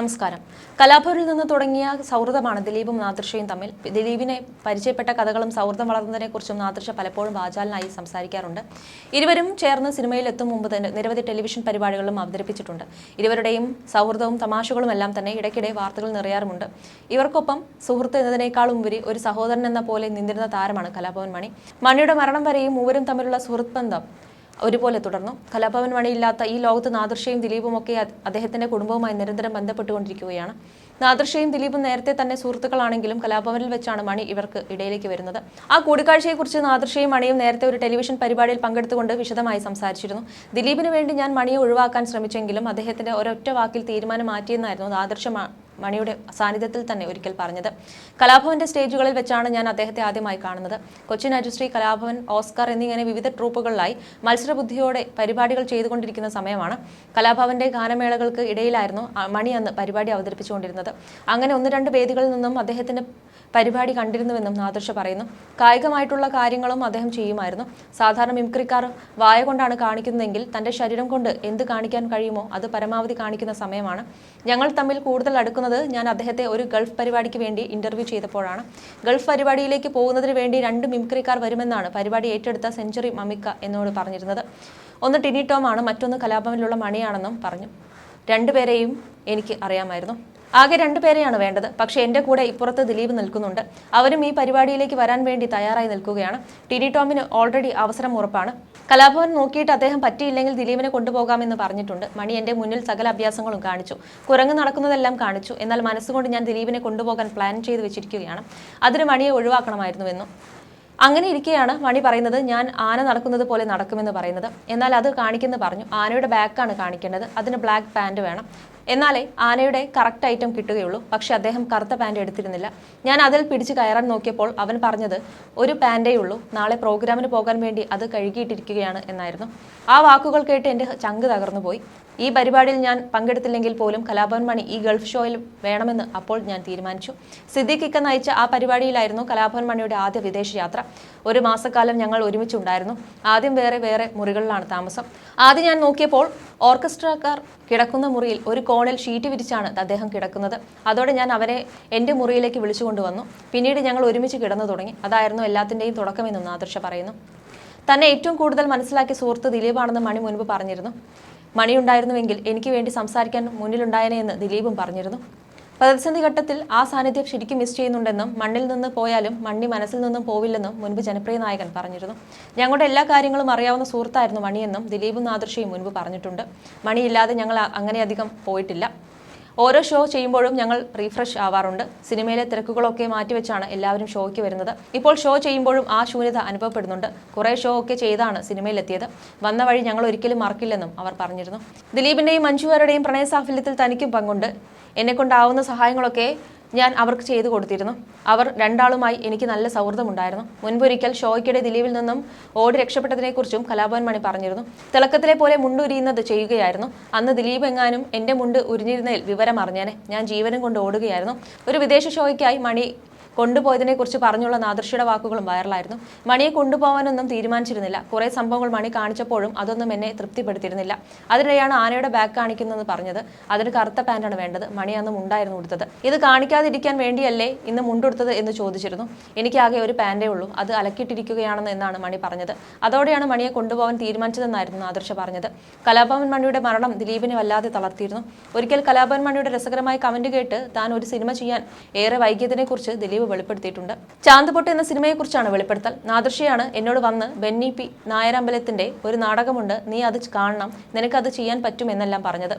നമസ്കാരം. കലാഭവനിൽ നിന്ന് തുടങ്ങിയ സൗഹൃദമാണ് ദിലീപും നാദൃഷയും തമ്മിൽ. ദിലീപിനെ പരിചയപ്പെട്ട കഥകളും സൗഹൃദം വളർന്നതിനെക്കുറിച്ചും നാദൃഷ പലപ്പോഴും വാചാലനായി സംസാരിക്കാറുണ്ട്. ഇരുവരും ചേർന്ന് സിനിമയിൽ എത്തും മുമ്പ് തന്നെ നിരവധി ടെലിവിഷൻ പരിപാടികളും അവതരിപ്പിച്ചിട്ടുണ്ട്. ഇരുവരുടെയും സൗഹൃദവും തമാശകളും എല്ലാം തന്നെ ഇടയ്ക്കിടെ വാർത്തകൾ നിറയാറുമുണ്ട്. ഇവർക്കൊപ്പം സുഹൃത്ത് എന്നതിനേക്കാളും ഉപരി ഒരു സഹോദരൻ എന്ന പോലെ നിന്നിരുന്ന താരമാണ് കലാഭവൻ മണി. മണിയുടെ മരണം വരെയും മൂവരും തമ്മിലുള്ള സുഹൃത്ത് ബന്ധം ഒരുപോലെ തുടർന്നു. കലാഭവൻ മണിയില്ലാത്ത ഈ ലോകത്ത് നാദൃശയും ദിലീപും ഒക്കെ അദ്ദേഹത്തിന്റെ കുടുംബവുമായി നിരന്തരം ബന്ധപ്പെട്ടുകൊണ്ടിരിക്കുകയാണ്. നാദൃശയും ദിലീപും നേരത്തെ തന്നെ സുഹൃത്തുക്കളാണെങ്കിലും കലാഭവനിൽ വെച്ചാണ് മണി ഇവർക്ക് ഇടയിലേക്ക് വരുന്നത്. ആ കൂടിക്കാഴ്ചയെക്കുറിച്ച് നാദൃശയും മണിയും നേരത്തെ ഒരു ടെലിവിഷൻ പരിപാടിയിൽ പങ്കെടുത്തുകൊണ്ട് വിശദമായി സംസാരിച്ചിരുന്നു. ദിലീപിന് വേണ്ടി ഞാൻ മണിയെ ഒഴിവാക്കാൻ ശ്രമിച്ചെങ്കിലും അദ്ദേഹത്തിന്റെ ഒരൊറ്റ വാക്കിൽ തീരുമാനം മാറ്റിയെന്നായിരുന്നു നാദൃശ മണിയുടെ സാന്നിധ്യത്തിൽ തന്നെ ഒരിക്കൽ പറഞ്ഞത്. കലാഭവന്റെ സ്റ്റേജുകളിൽ വെച്ചാണ് ഞാൻ അദ്ദേഹത്തെ ആദ്യമായി കാണുന്നത്. കൊച്ചിൻ അജുശ്രീ കലാഭവൻ ഓസ്കാർ എന്നിങ്ങനെ വിവിധ ട്രൂപ്പുകളിലായി മത്സരബുദ്ധിയോടെ പരിപാടികൾ ചെയ്തുകൊണ്ടിരിക്കുന്ന സമയമാണ് കലാഭവന്റെ ഗാനമേളകൾക്ക് ഇടയിലായിരുന്നു മണി അന്ന് പരിപാടി അവതരിപ്പിച്ചുകൊണ്ടിരുന്നത്. അങ്ങനെ ഒന്ന് രണ്ട് വേദികളിൽ നിന്നും അദ്ദേഹത്തിന്റെ പരിപാടി കണ്ടിരുന്നുവെന്നും നാദർഷ പറയുന്നു. കായികമായിട്ടുള്ള കാര്യങ്ങളും അദ്ദേഹം ചെയ്യുമായിരുന്നു. സാധാരണ മിമിക്രിക്കാർ വായ കൊണ്ടാണ് കാണിക്കുന്നതെങ്കിൽ തന്റെ ശരീരം കൊണ്ട് എന്ത് കാണിക്കാൻ കഴിയുമോ അത് പരമാവധി കാണിക്കുന്ന സമയമാണ്. ഞങ്ങൾ തമ്മിൽ കൂടുതൽ അടുക്കുന്നത് ഞാൻ അദ്ദേഹത്തെ ഒരു ഗൾഫ് പരിപാടിക്ക് വേണ്ടി ഇന്റർവ്യൂ ചെയ്തപ്പോഴാണ്. ഗൾഫ് പരിപാടിയിലേക്ക് പോകുന്നതിന് വേണ്ടി രണ്ട് മിമിക്രിക്കാർ വരുമെന്നാണ് പരിപാടി ഏറ്റെടുത്ത സെഞ്ചുറി മമിക്ക എന്നോട് പറഞ്ഞിരുന്നത്. ഒന്ന് ടിനി ടോം ആണ് മറ്റൊന്ന് കലാഭവനിലുള്ള മണിയാണെന്നും പറഞ്ഞു. രണ്ടുപേരെയും എനിക്ക് അറിയാമായിരുന്നു. ആകെ രണ്ടുപേരെയാണ് വേണ്ടത്. പക്ഷേ എന്റെ കൂടെ ഇപ്പുറത്ത് ദിലീപ് നിൽക്കുന്നുണ്ട്. അവരും ഈ പരിപാടിയിലേക്ക് വരാൻ വേണ്ടി തയ്യാറായി നിൽക്കുകയാണ്. ടി ഡി ടോമിന് ഓൾറെഡി അവസരം ഉറപ്പാണ്. കലാഭവൻ നോക്കിയിട്ട് അദ്ദേഹം പറ്റിയില്ലെങ്കിൽ ദിലീപിനെ കൊണ്ടുപോകാമെന്ന് പറഞ്ഞിട്ടുണ്ട്. മണി എന്റെ മുന്നിൽ സകല അഭ്യാസങ്ങളും കാണിച്ചു. കുരങ്ങ് നടക്കുന്നതെല്ലാം കാണിച്ചു. എന്നാൽ മനസ്സുകൊണ്ട് ഞാൻ ദിലീപിനെ കൊണ്ടുപോകാൻ പ്ലാൻ ചെയ്ത് വെച്ചിരിക്കുകയാണ്. അതിന് മണിയെ ഒഴിവാക്കണമായിരുന്നുവെന്നും. അങ്ങനെ ഇരിക്കെയാണ് മണി പറയുന്നത് ഞാൻ ആന നടക്കുന്നത് പോലെ നടക്കുമെന്ന് പറയുന്നത്. എന്നാൽ അത് കാണിക്കുന്നു പറഞ്ഞു. ആനയുടെ ബാക്കാണ് കാണിക്കേണ്ടത്. അതിന് ബ്ലാക്ക് പാന്റ് വേണം. എന്നാലേ ആനയുടെ കറക്റ്റ് ഐറ്റം കിട്ടുകയുള്ളൂ. പക്ഷെ അദ്ദേഹം കറുത്ത പാന്റ് എടുത്തിരുന്നില്ല. ഞാൻ അതിൽ പിടിച്ച് കയറാൻ നോക്കിയപ്പോൾ അവൻ പറഞ്ഞത് ഒരു പാന്റേ ഉള്ളൂ നാളെ പ്രോഗ്രാമിന് പോകാൻ വേണ്ടി അത് കഴുകിയിട്ടിരിക്കുകയാണ് എന്നായിരുന്നു. ആ വാക്കുകൾ കേട്ട് എന്റെ ചങ്ക് തകർന്നു പോയി. ഈ പരിപാടിയിൽ ഞാൻ പങ്കെടുത്തില്ലെങ്കിൽ പോലും കലാഭവൻ മണി ഈ ഗൾഫ് ഷോയിൽ വേണമെന്ന് അപ്പോൾ ഞാൻ തീരുമാനിച്ചു. സിദ്ദിഖ് നയിച്ച ആ പരിപാടിയിലായിരുന്നു കലാഭവൻ മണിയുടെ ആദ്യ വിദേശ യാത്ര ഒരു മാസക്കാലം ഞങ്ങൾ ഒരുമിച്ചുണ്ടായിരുന്നു. ആദ്യം വേറെ വേറെ മുറികളിലാണ് താമസം. ആദ്യം ഞാൻ നോക്കിയപ്പോൾ ഓർക്കസ്ട്രക്കാർ കിടക്കുന്ന മുറിയിൽ ഒരു കോണിൽ ഷീറ്റ് വിരിച്ചാണ് അദ്ദേഹം കിടക്കുന്നത്. അതോടെ ഞാൻ അവരെ എന്റെ മുറിയിലേക്ക് വിളിച്ചു കൊണ്ടുവന്നു. പിന്നീട് ഞങ്ങൾ ഒരുമിച്ച് കിടന്നു തുടങ്ങി. അതായിരുന്നു എല്ലാത്തിന്റെയും തുടക്കമെന്നും നാദൃശ പറയുന്നു. തന്നെ ഏറ്റവും കൂടുതൽ മനസ്സിലാക്കിയ സുഹൃത്ത് ദിലീപാണെന്ന് മണി മുൻപ് പറഞ്ഞിരുന്നു. മണിയുണ്ടായിരുന്നുവെങ്കിൽ എനിക്ക് വേണ്ടി സംസാരിക്കാൻ മുന്നിലുണ്ടായനെ എന്ന് ദിലീപും പറഞ്ഞിരുന്നു. പ്രതിസന്ധി ഘട്ടത്തിൽ ആ സാന്നിധ്യം ശരിക്കും മിസ് ചെയ്യുന്നുണ്ടെന്നും മണ്ണിൽ നിന്ന് പോയാലും മണ്ണി മനസ്സിൽ നിന്നും പോവില്ലെന്നും മുൻപ് ജനപ്രിയ നായകൻ പറഞ്ഞിരുന്നു. ഞങ്ങളുടെ എല്ലാ കാര്യങ്ങളും അറിയാവുന്ന സുഹൃത്തായിരുന്നു മണിയെന്നും ദിലീപും നാദൃശയും മുൻപ് പറഞ്ഞിട്ടുണ്ട്. മണിയില്ലാതെ ഞങ്ങൾ അങ്ങനെയധികം പോയിട്ടില്ല. ഓരോ ഷോ ചെയ്യുമ്പോഴും ഞങ്ങൾ റീഫ്രഷ് ആവാറുണ്ട്. സിനിമയിലെ തിരക്കുകളൊക്കെ മാറ്റിവെച്ചാണ് എല്ലാവരും ഷോയ്ക്ക് വരുന്നത്. ഇപ്പോൾ ഷോ ചെയ്യുമ്പോഴും ആ ശൂന്യത അനുഭവപ്പെടുന്നുണ്ട്. കുറേ ഷോ ഒക്കെ ചെയ്താണ് സിനിമയിലെത്തിയത്. വന്ന വഴി ഞങ്ങൾ ഒരിക്കലും മറക്കില്ലെന്നും അവർ പറഞ്ഞിരുന്നു. ദിലീപിന്റെയും മഞ്ജുവാരുടെയും പ്രണയ സാഫല്യത്തിൽ തനിക്കും പങ്കുണ്ട്. എന്നെ കൊണ്ടാവുന്ന സഹായങ്ങളൊക്കെ ഞാൻ അവർക്ക് ചെയ്തു കൊടുത്തിരുന്നു. അവർ രണ്ടാളുമായി എനിക്ക് നല്ല സൗഹൃദമുണ്ടായിരുന്നു. മുൻപൊരിക്കൽ ഷോയ്ക്കിടെ ദിലീപിൽ നിന്നും ഓടി രക്ഷപ്പെട്ടതിനെക്കുറിച്ചും കലാഭവൻ മണി പറഞ്ഞിരുന്നു. തിളക്കത്തിലെ പോലെ മുണ്ടുരിയുന്നത് ചെയ്യുകയായിരുന്നു. അന്ന് ദിലീപ് എങ്ങാനും എന്റെ മുണ്ട് ഉരിഞ്ഞിരുന്നതിൽ വിവരം അറിഞ്ഞേനെ ഞാൻ ജീവനും കൊണ്ട് ഓടുകയായിരുന്നു. ഒരു വിദേശ ഷോയ്ക്കായി മണി കൊണ്ടുപോയതിനെക്കുറിച്ച് പറഞ്ഞുള്ള നാദൃശിയുടെ വാക്കുകളും വൈറലായിരുന്നു. മണിയെ കൊണ്ടുപോകാനൊന്നും തീരുമാനിച്ചിരുന്നില്ല. കുറേ സംഭവങ്ങൾ മണി കാണിച്ചപ്പോഴും അതൊന്നും എന്നെ തൃപ്തിപ്പെടുത്തിയിരുന്നില്ല. അതിനിടെയാണ് ആനയുടെ ബാക്ക് കാണിക്കുന്നതെന്ന് പറഞ്ഞത്. അതിന് കറുത്ത പാന്റാണ് വേണ്ടത്. മണി അന്ന് മുണ്ടായിരുന്നു ഉടുത്തത്. ഇത് കാണിക്കാതിരിക്കാൻ വേണ്ടിയല്ലേ ഇന്ന് മുണ്ടെടുത്തത് എന്ന് ചോദിച്ചിരുന്നു. എനിക്കാകെ ഒരു പാന്റേ ഉള്ളൂ. അത് അലക്കിയിട്ടിരിക്കുകയാണെന്ന് എന്നാണ് മണി പറഞ്ഞത്. അതോടെയാണ് മണിയെ കൊണ്ടുപോകാൻ തീരുമാനിച്ചതെന്നായിരുന്നു ആദർശ പറഞ്ഞത്. കലാഭവൻ മണിയുടെ മരണം ദിലീപിനെ വല്ലാതെ തളർത്തിയിരുന്നു. ഒരിക്കൽ കലാഭവൻ മണിയുടെ രസകരമായ കമന്റ് കേട്ട് താൻ ഒരു സിനിമ ചെയ്യാൻ ഏറെ വൈകിയതിനെക്കുറിച്ച് ദിലീപ് വെളിപ്പെടുത്തിയിട്ടുണ്ട്. ചാന്തുപൊട്ട് എന്ന സിനിമയെക്കുറിച്ചാണ് വെളിപ്പെടുത്തൽ. നാദർഷിയാണ് എന്നോട് വന്ന് ബെന്നി പി നായരമ്പലത്തിന്റെ ഒരു നാടകമുണ്ട്. നീ അത് കാണണം. നിനക്കത് ചെയ്യാൻ പറ്റും എന്നെല്ലാം പറഞ്ഞത്.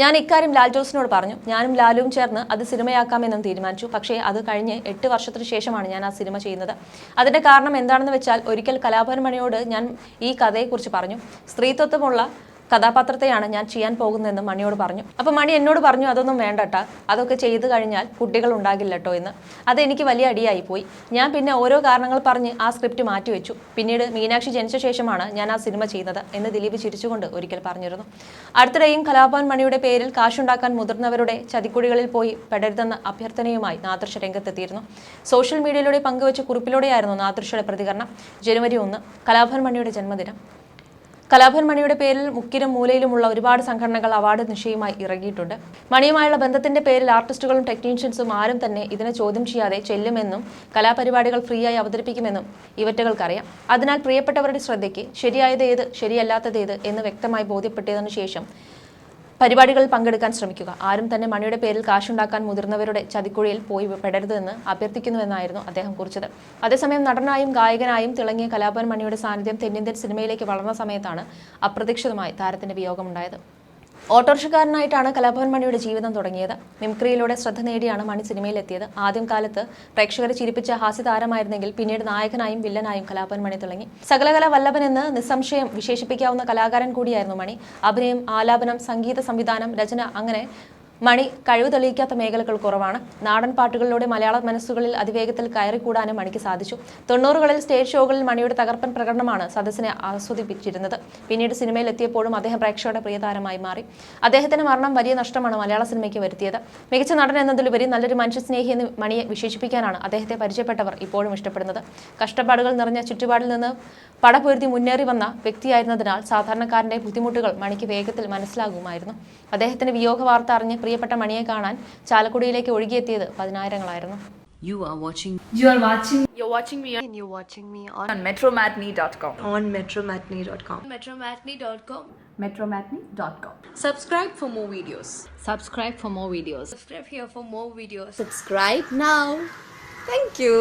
ഞാൻ ഇക്കാര്യം ലാൽ ജോസിനോട് പറഞ്ഞു. ഞാനും ലാലുവും ചേർന്ന് അത് സിനിമയാക്കാമെന്നും തീരുമാനിച്ചു. പക്ഷേ അത് കഴിഞ്ഞ് എട്ട് വർഷത്തിന് ശേഷമാണ് ഞാൻ ആ സിനിമ ചെയ്യുന്നത്. അതിന്റെ കാരണം എന്താണെന്ന് വെച്ചാൽ ഒരിക്കൽ കലാഭവൻ മണിയോട് ഞാൻ ഈ കഥയെക്കുറിച്ച് പറഞ്ഞു. സ്ത്രീത്വത്വമുള്ള കഥാപാത്രത്തെയാണ് ഞാൻ ചെയ്യാൻ പോകുന്നതെന്ന് മണിയോട് പറഞ്ഞു. അപ്പോൾ മണി എന്നോട് പറഞ്ഞു അതൊന്നും വേണ്ടട്ടാ. അതൊക്കെ ചെയ്തു കഴിഞ്ഞാൽ കുട്ടികൾ ഉണ്ടാകില്ല കേട്ടോ എന്ന്. അത് എനിക്ക് വലിയ അടിയായി പോയി. ഞാൻ പിന്നെ ഓരോ കാരണങ്ങൾ പറഞ്ഞ് ആ സ്ക്രിപ്റ്റ് മാറ്റി വെച്ചു. പിന്നീട് മീനാക്ഷി ജനിച്ച ശേഷമാണ് ഞാൻ ആ സിനിമ ചെയ്യുന്നത് എന്ന് ദിലീപ് ചിരിച്ചുകൊണ്ട് ഒരിക്കൽ പറഞ്ഞിരുന്നു. അടുത്തിടെയും കലാഭവൻ മണിയുടെ പേരിൽ കാശുണ്ടാക്കാൻ മുതിർന്നവരുടെ ചതിക്കുഴികളിൽ പോയി പെടരുതെന്ന അഭ്യർത്ഥനയുമായി നാദൃശ രംഗത്തെത്തിയിരുന്നു. സോഷ്യൽ മീഡിയയിലൂടെ പങ്കുവച്ച കുറിപ്പിലൂടെയായിരുന്നു നാദൃശയുടെ പ്രതികരണം. ജനുവരി ഒന്ന് കലാഭവൻ മണിയുടെ ജന്മദിനം. കലാഭവൻ മണിയുടെ പേരിൽ മുക്കിലും മൂലയിലുമുള്ള ഒരുപാട് സംഘടനകൾ അവാർഡ് നിശ്ചയമായി ഇറങ്ങിയിട്ടുണ്ട്. മണിയുമായുള്ള ബന്ധത്തിന്റെ പേരിൽ ആർട്ടിസ്റ്റുകളും ടെക്നീഷ്യൻസും ആരും തന്നെ ഇതിനെ ചോദ്യം ചെയ്യാതെ ചെല്ലുമെന്നും കലാപരിപാടികൾ ഫ്രീ ആയി അവതരിപ്പിക്കുമെന്നും ഇവറ്റകൾക്കറിയാം. അതിനാൽ പ്രിയപ്പെട്ടവരുടെ ശ്രദ്ധയ്ക്ക് ശരിയായത് ഏത് ശരിയല്ലാത്തത് ഏത് എന്ന് വ്യക്തമായി ബോധ്യപ്പെട്ടതിനു ശേഷം പരിപാടികളിൽ പങ്കെടുക്കാൻ ശ്രമിക്കുക. ആരും തന്നെ മണിയുടെ പേരിൽ കാശുണ്ടാക്കാൻ മുതിർന്നവരുടെ ചതിക്കുഴിയിൽ പോയി പെടരുതെന്ന് അഭ്യർത്ഥിക്കുന്നുവെന്നായിരുന്നു അദ്ദേഹം കുറിച്ചത്. അതേസമയം നടനായും ഗായകനായും തിളങ്ങിയ കലാഭവൻ മണിയുടെ സാന്നിധ്യം തെന്നിന്ത്യൻ സിനിമയിലേക്ക് വളർന്ന സമയത്താണ് അപ്രതീക്ഷിതമായി താരത്തിന്റെ വിയോഗമുണ്ടായത്. ഓട്ടോറിക്ഷക്കാരനായിട്ടാണ് കലാഭവൻ മണിയുടെ ജീവിതം തുടങ്ങിയത്. മിംക്രിയിലൂടെ ശ്രദ്ധ നേടിയാണ് മണി സിനിമയിലെത്തിയത്. ആദ്യം കാലത്ത് പ്രേക്ഷകരെ ചിരിപ്പിച്ച ഹാസ്യതാരമായിരുന്നെങ്കിൽ പിന്നീട് നായകനായും വില്ലനായും കലാഭവൻ മണി തുടങ്ങി. സകലകല വല്ലഭൻ എന്ന് നിസ്സംശയം വിശേഷിപ്പിക്കാവുന്ന കലാകാരൻ കൂടിയായിരുന്നു മണി. അഭിനയം ആലാപനം സംഗീത സംവിധാനം രചന അങ്ങനെ മണി കഴിവ് തെളിയിക്കാത്ത മേഖലകൾ കുറവാണ്. നാടൻ പാട്ടുകളിലൂടെ മലയാള മനസ്സുകളിൽ അതിവേഗത്തിൽ കയറിക്കൂടാനും മണിക്ക് സാധിച്ചു. തൊണ്ണൂറുകളിൽ സ്റ്റേജ് ഷോകളിൽ മണിയുടെ തകർപ്പൻ പ്രകടനമാണ് സദസ്സിനെ ആസ്വദിപ്പിച്ചിരുന്നത്. പിന്നീട് സിനിമയിൽ എത്തിയപ്പോഴും അദ്ദേഹം പ്രേക്ഷകരുടെ പ്രിയതാരമായി മാറി. അദ്ദേഹത്തിന്റെ മരണം വലിയ നഷ്ടമാണ് മലയാള സിനിമയ്ക്ക് വരുത്തിയത്. മികച്ച നടൻ എന്നതിലുപരി നല്ലൊരു മനുഷ്യസ്നേഹി എന്ന് മണിയെ വിശേഷിപ്പിക്കാനാണ് അദ്ദേഹത്തെ പരിചയപ്പെട്ടവർ ഇപ്പോഴും ഇഷ്ടപ്പെടുന്നത്. കഷ്ടപ്പാടുകൾ നിറഞ്ഞ ചുറ്റുപാടിൽ നിന്ന് പടപൊരുതി മുന്നേറി വന്ന വ്യക്തിയായിരുന്നതിനാൽ സാധാരണക്കാരന്റെ ബുദ്ധിമുട്ടുകൾ മണിക്ക് വേഗത്തിൽ മനസ്സിലാകുമായിരുന്നു. അദ്ദേഹത്തിന്റെ വിയോഗ വാർത്ത അറിഞ്ഞ് പ്രിയപ്പെട്ട മണിയെ കാണാൻ ചാലക്കുടിയിലേക്ക് ഒഴുകിയെത്തിയത് പതിനായിരങ്ങളായിരുന്നു You are watching You are watching You're watching me and you're watching me on, on metromatney.com. on metromatney.com. metromatney.com. Metromatney.com. Subscribe for more videos. subscribe for more videos. Subscribe here for more videos. Subscribe now. Thank you.